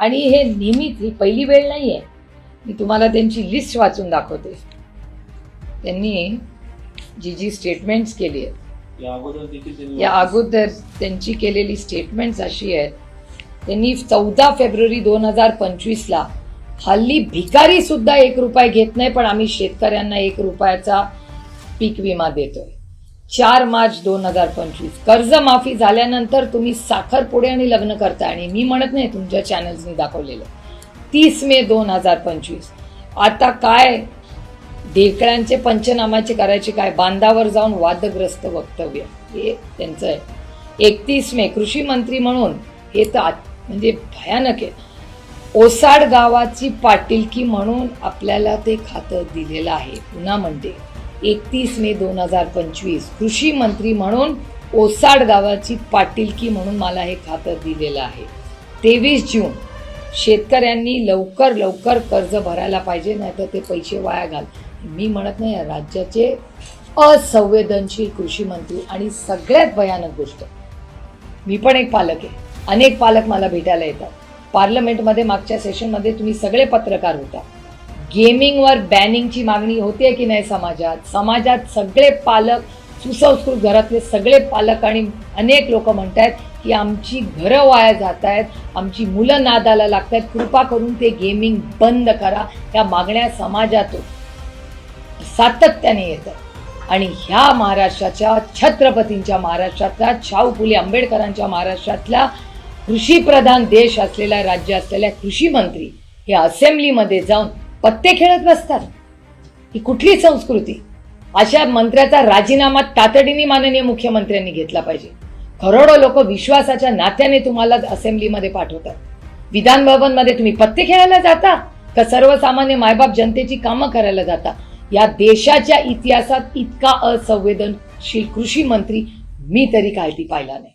आणि हे नेहमीच ही पहिली वेळ नाही आहे मी तुम्हाला त्यांची लिस्ट वाचून दाखवते. त्यांनी जी जी स्टेटमेंट्स केली आहेत. या अगोदर त्यांची केलेली स्टेटमेंट्स अशी आहेत. त्यांनी चौदा फेब्रुवारी दोन हजार पंचवीसला हल्ली भिकारी सुद्धा एक रुपये घेत नाही पण आम्ही शेतकऱ्यांना एक रुपयाचा पीक विमा देतोय. चार मार्च दोन हजार पंचवीस. कर्जमाफी झाल्यानंतर तुम्ही साखरपुडे आणि लग्न करता आणि मी म्हणत नाही तुमच्या चॅनल्सनी दाखवलेलं. तीस मे दोन हजार पंचवीस. आता काय? ढेकळ्यांचे पंचनामाचे करायचे काय? बांधावर जाऊन वादग्रस्त वक्तव्य. हे त्यांचं आहे. एकतीस मे कृषी मंत्री म्हणून हे तर म्हणजे भयानक आहे. ओसाड गावाची पाटीलकी म्हणून आपल्याला ते खातं दिलेलं आहे. पुन्हा म्हणते. एकतीस मे दोन हजार पंचवीस. कृषी मंत्री म्हणून ओसाड गावाची पाटीलकी म्हणून मला हे खातं दिलेलं आहे. तेवीस जून शेतकऱ्यांनी लवकर लवकर कर्ज भरायला पाहिजे नाही तर ते पैसे वाया घाल. मी म्हणत नाही राज्याचे असंवेदनशील कृषी मंत्री आणि सगळ्यात भयानक गोष्ट मी पण एक पालक आहे. अनेक पालक मला भेटायला येतात. पार्लमेंटमध्ये मागच्या सेशनमध्ये तुम्ही सगळे पत्रकार होता. गेमिंगवर बॅनिंगची मागणी होते की नाही समाजात? समाजात सगळे पालक सुसंस्कृत घरातले सगळे पालक आणि अनेक लोक म्हणत आहेत की आमची घरं वाया जात आहेत आमची मुलं नादाला लागत आहेत कृपा करून ते गेमिंग बंद करा. या मागण्या समाजातून सातत्याने येतात. आणि ह्या महाराष्ट्राच्या छत्रपतींच्या महाराष्ट्रातल्या छाऊ फुले आंबेडकरांच्या महाराष्ट्रातल्या कृषीप्रधान देश असलेला राज्य असलेल्या कृषी मंत्री हे असेंब्लीमध्ये जाऊन पत्ते खेळत बसतात ही कुठली संस्कृती? अशा मंत्र्याचा राजीनामा तातडीने माननीय मुख्यमंत्र्यांनी घेतला पाहिजे. करोडो लोक विश्वासाच्या नात्याने तुम्हाला असेंब्लीमध्ये पाठवतात. विधान भवनमध्ये तुम्ही पत्ते खेळायला जाता का सर्वसामान्य मायबाप जनतेची कामं करायला जाता? या देशाच्या इतिहासात इतका असंवेदनशील कृषी मंत्री मी तरी काय ती पाहिला नाही.